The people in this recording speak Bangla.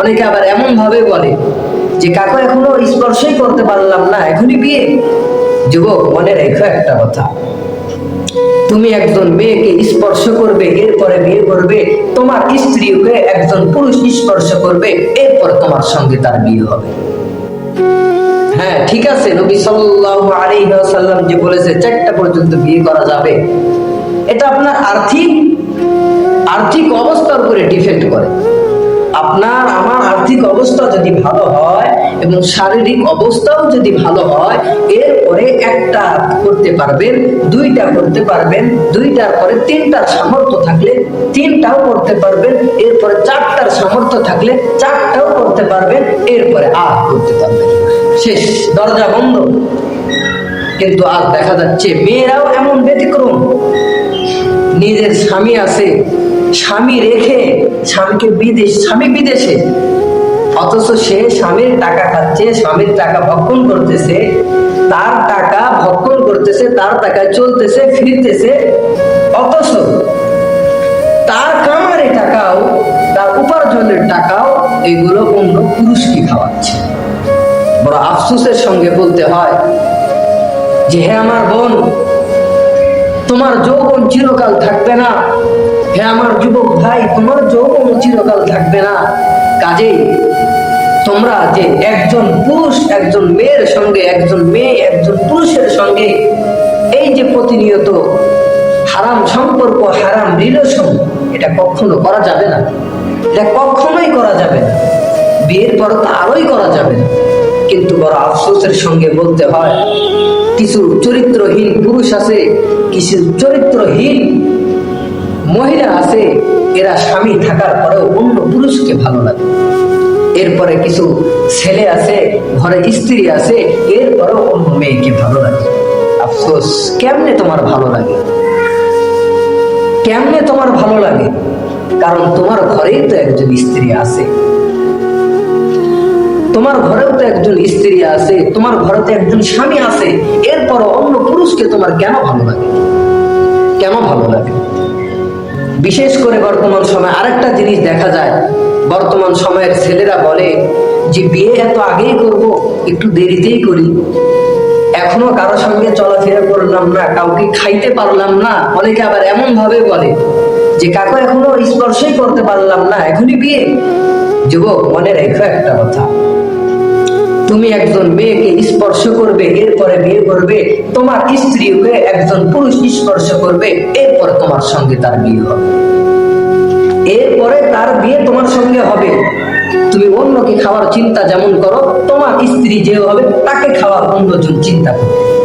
অনেকে আবার এমন ভাবে বলে যে, কাকু, এখনও স্পর্শই করতে পারলাম না, এখনই বিয়ে। যুবক, মনে রেখো একটা কথা। তুমি একজন মেয়েকে স্পর্শ করবে, এরপরে বিয়ে করবে, তোমার স্ত্রীকে একজন পুরুষ স্পর্শ করবে, এরপর তোমার সঙ্গে তার বিয়ে হবে। হ্যাঁ ঠিক আছে, নবী সাল্লাল্লাহু আলাইহি ওয়াসাল্লাম যে বলেছে, চারটা পর্যন্ত বিয়ে করা যাবে। এটা আপনার আর্থিক আর্থিক অবস্থার উপরে ডিপেন্ড করে। আপনার, আমার আর্থিক অবস্থা যদি ভালো হয় এবং শারীরিক অবস্থাও যদি ভালো হয়, এরপরে একটা করতে পারবেন, দুইটা করতে পারবেন, দুইটার পরে তিনটার সামর্থ্য থাকলে তিনটাও করতে পারবেন, এরপরে চারটার সামর্থ্য থাকলে চারটাও করতে পারবেন, এরপরে আর করতে পারবেন শেষ, দরজা বন্ধ। কিন্তু আজ দেখা যাচ্ছে, মেয়েরাও এমন ব্যতিক্রম। নিজের স্বামী আছে স্বামী রেখে স্বামীকে বিদেশ, স্বামী বিদেশে। অথচ সে স্বামীর টাকা খাচ্ছে, স্বামীর টাকা ভক্ষণ করতেছে, তার টাকা ভক্ষণ করতেছে, তার টাকায় চলতেছে, ফিরতেছে। অথচ তার কামারে টাকাও, তার উপার্জনের টাকাও এগুলো অন্য পুরুষকে খাওয়াচ্ছে। বড় আফসোসের সঙ্গে বলতে হয় যে হ্যাঁ আমার বোন তোমার যৌবন চিরকাল থাকবে না। হে আমার যুবক ভাই, তোমার যৌবন চিরকাল থাকবে না। কাজেই তোমরা যে একজন পুরুষ, একজন মেয়ের সঙ্গে, একজন মেয়ে, একজন পুরুষের সঙ্গে, এই যে প্রতিনিয়ত হারাম সম্পর্ক, হারাম রিলেশন এটা কখনো করা যাবে না। এটা কখনোই করা যাবে না। বিয়ের পর তো আরোই করা যাবে না। কিন্তু বড় আফসোসের সঙ্গে বলতে হয় কিছু চরিত্রহীন পুরুষ আছে, কিছু চরিত্রহীন মহিলা আছে, এরা স্বামী থাকার পরেও অন্য পুরুষকে ভালো লাগে। এরপরে কিছু ছেলে আছে, ঘরে স্ত্রী আছে এরপরেও অন্য মেয়েকে ভালো লাগে। আফসোস, কেমনে তোমার ভালো লাগে? কেমনে তোমার ভালো লাগে? কারণ তোমার ঘরেই তো একজন স্ত্রী আছে। তোমার ঘরেও তো একজন স্ত্রী আছে, তোমার ঘরে তো একজন স্বামী আছে পুরুষকে তোমার কেন ভালো লাগে? কেন ভালো লাগে? বিশেষ করে বর্তমান সময় আরেকটা জিনিস দেখা যায়, বর্তমান সময়ের ছেলেরা বলে যে, বিয়ে এত আগেই করব, একটু দেরিতেই করি। এখনও কারও সঙ্গে চলাফেরা করলাম না, কাউকে খাইতে পারলাম না। অনেকে আবার এমন ভাবে বলে যে, কাকু, এখনও স্পর্শই করতে পারলাম না, এখনই বিয়ে। যুবক, মনে রেখো একটা কথা। তুমি একজন মেয়েকে স্পর্শ করবে, এরপরে বিয়ে করবে, তোমার স্ত্রী হয়ে একজন পুরুষ স্পর্শ করবে, এরপরে তোমার সঙ্গে তার বিয়ে হবে। এরপরে তার বিয়ে তোমার সঙ্গে হবে। তুমি অন্যকে খাওয়ার চিন্তা যেমন করো, তোমার স্ত্রী যে হবে, তাকে খাওয়ার অন্যজন চিন্তা করবে।